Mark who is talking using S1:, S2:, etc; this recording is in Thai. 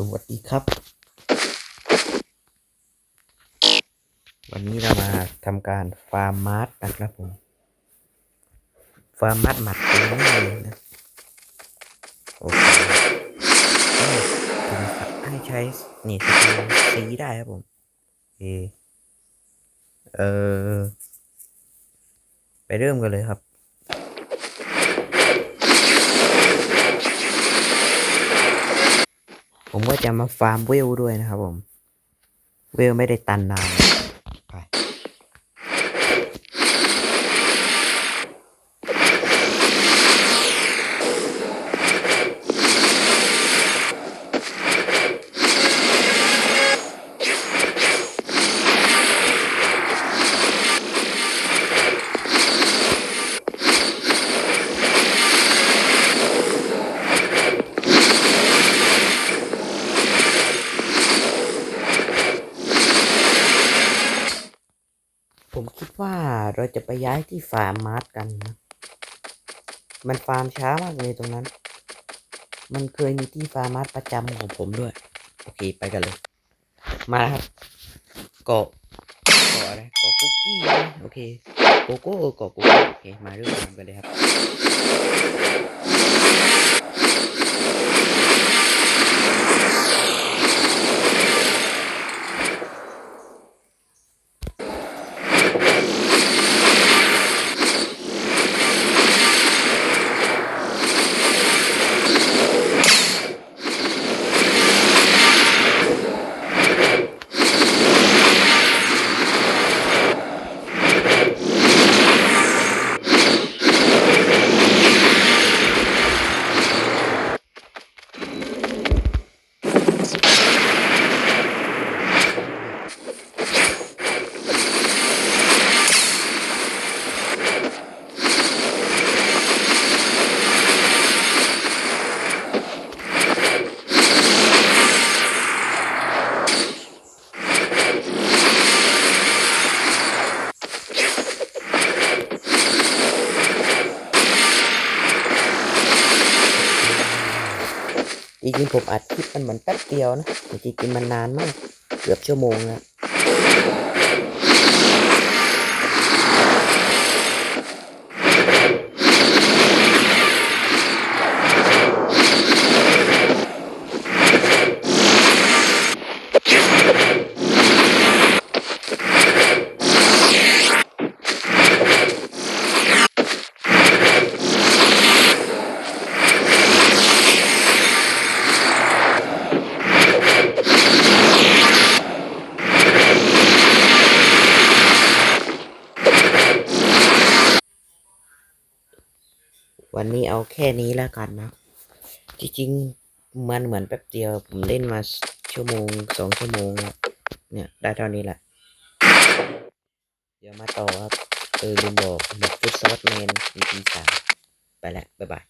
S1: สวัสดีครับ วันนี้เรามาทำการฟาร์มมาร์ทนะครับผม ฟาร์มมาร์ทหมัดตัวนี้เลยนะ โอเคเอ้ยผมให้ใช้ นี่สีได้ครับผมเอเออ ไปเริ่มกันเลยครับ ผม ก็จะมาฟาร์มเวลด้วยนะครับผม เวลไม่ได้ตันนาน ผมคิดว่าเราจะไปย้ายที่ฟาร์มมาร์ทกันนะ มันฟาร์มช้ามากเลยตรงนั้น มันเคยมีที่ฟาร์มมาร์ทประจำของผมด้วย โอเคไปกันเลย มาครับเกาะเกาะอะไรเกาะคุกกี้โอเคโกโก้เกาะคุกกี้โอเคมาเริ่มทำกันเลยครับ จริงๆผมอัดคลิปมันเหมือนแป๊บเดียวนะจริงๆมันนานมาก เกือบชั่วโมงแล้ว วันนี้เอาแค่นี้แล้วกันนะ จริงๆ มันเหมือนแป๊บเดียว ผมเล่นมาชั่วโมงสองชั่วโมงแล้วเนี่ย ได้เท่านี้แหละ เดี๋ยวมาต่อครับ เออลืมบอกบอกฟุตซอสแมน EP สามไปแล้ว บ๊ายบาย